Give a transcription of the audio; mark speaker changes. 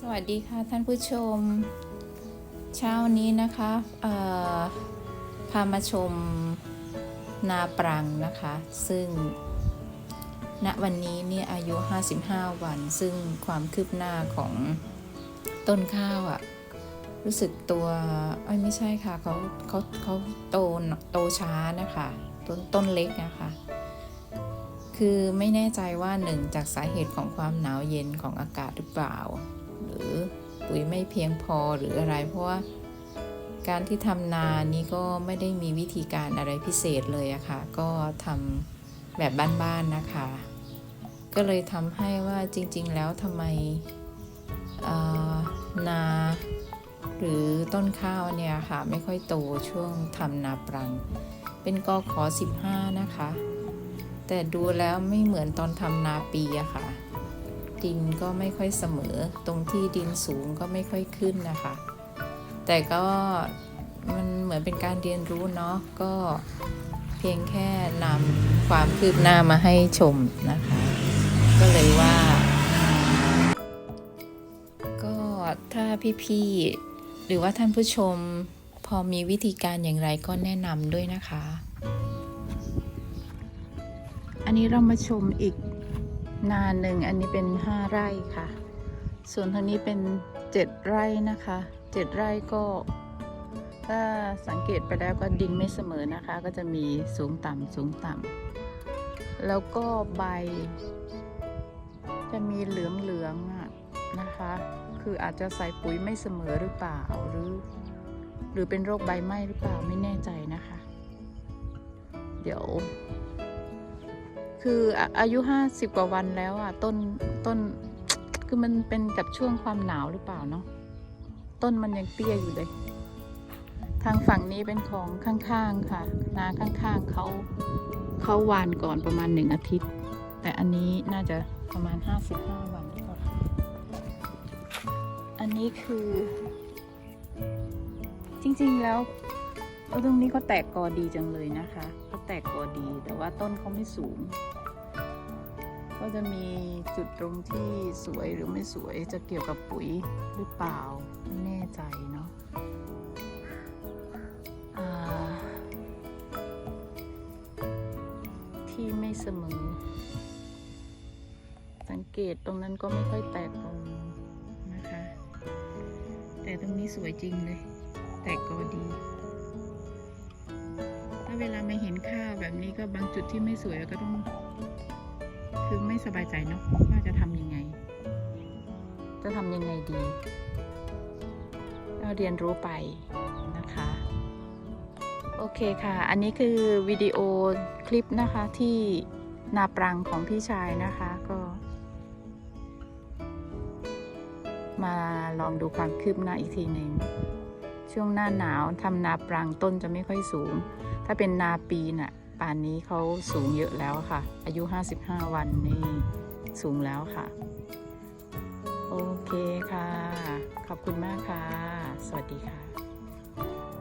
Speaker 1: สวัสดีค่ะท่านผู้ชม เช้านี้นะคะพามาชมนาปรังนะคะ ซึ่งณวันนี้เนี่ยอายุ 55 วัน ซึ่งความคืบหน้าของต้นข้าวอะ่ะรู้สึกตัวเอ้ยไม่ใช่ค่ะเขาเขาเขาโตโตช้านะคะต้นต้นเล็กนะคะคือไม่แน่ใจว่าหนึ่งจากสาเหตุของความหนาวเย็นของอากาศหรือเปล่า หรือปุ๋ยไม่เพียงพอหรืออะไร เพราะว่าการที่ทำนานี้ก็ไม่ได้มีวิธีการอะไรพิเศษเลยอะค่ะ ก็ทำแบบบ้านๆนะคะ ก็เลยทำให้ว่าจริง ๆ แล้วทำไมนาหรือต้นข้าวเนี่ยค่ะ ไม่ค่อยโตช่วงทำนาปรัง เป็นกอขอ 15 นะคะ แต่ดูแล้วไม่เหมือนตอนทำนาปีอะค่ะ ดินก็ไม่ค่อยเสมอ ตรงที่ดินสูงก็ไม่ค่อยขึ้นนะคะ แต่ก็มันเหมือนเป็นการเรียนรู้เนาะก็เพียงแค่นำความคืบหน้ามาให้ชมนะคะ ก็เลยว่า ก็ถ้าพี่ๆหรือว่าท่านผู้ชมพอมีวิธีการอย่างไรก็แนะนำด้วยนะคะ อันนี้เรามาชมอีก นาหนึ่งอันนี้เป็น5ไร่ค่ะ ส่วนทางนี้เป็น7ไร่นะคะ7ไร่ก็ ถ้าสังเกตไปแล้วก็ดินไม่เสมอนะคะ ก็จะมีสูงต่ำสูงต่ำแล้วก็ใบ จะมีเหลืองๆอะนะคะ คืออาจจะใส่ปุ๋ยไม่เสมอหรือเปล่าหรือ หรือเป็นโรคใบไหม้หรือเปล่าไม่แน่ใจนะคะ เดี๋ยว คืออายุห้าสิบกว่าวันแล้วอะต้นต้น คือมันเป็นกับช่วงความหนาวหรือเปล่าเนาะต้นมันยังเตี้ยอยู่เลย ทางฝั่งนี้เป็นของข้างๆค่ะ นาข้างๆเขาเขาหวานก่อนประมาณหนึ่งอาทิตย์ แต่อันนี้น่าจะประมาณหรือเปล่าคะอันนี้คือ จริงๆแล้วตรงนี้ก็แตกกอดีจังเลยนะคะ ก็แตกกอดีแต่ว่าต้นเขาไม่สูง ก็จะมีจุดตรงที่สวยหรือไม่สวยจะเกี่ยวกับปุ๋ยหรือเปล่าไม่แน่ใจเนาะที่ไม่เสมอ สังเกตตรงนั้นก็ไม่ค่อยแตกตรงนะคะ แต่ตรงนี้สวยจริงเลย แตกกอดี ถ้าเวลาไม่เห็นข้าวแบบนี้ก็บางจุดที่ไม่สวยก็ต้อง คือไม่สบายใจเนาะว่าจะทำยังไง จะทำยังไงดีก็เรียนรู้ไปนะคะ โอเคค่ะ อันนี้คือวิดีโอคลิปนะคะที่นาปรังของพี่ชายนะคะก็ มาลองดูความคืบหน้าอีกทีหนึ่งช่วงหน้าหนาวทำนาปรังต้นจะไม่ค่อยสูง ถ้าเป็นนาปีน่ะ ป่านนี้เขาสูงเยอะแล้วค่ะ อายุ 55 วันนี่สูงแล้วค่ะ โอเคค่ะ ขอบคุณมากค่ะ สวัสดีค่ะ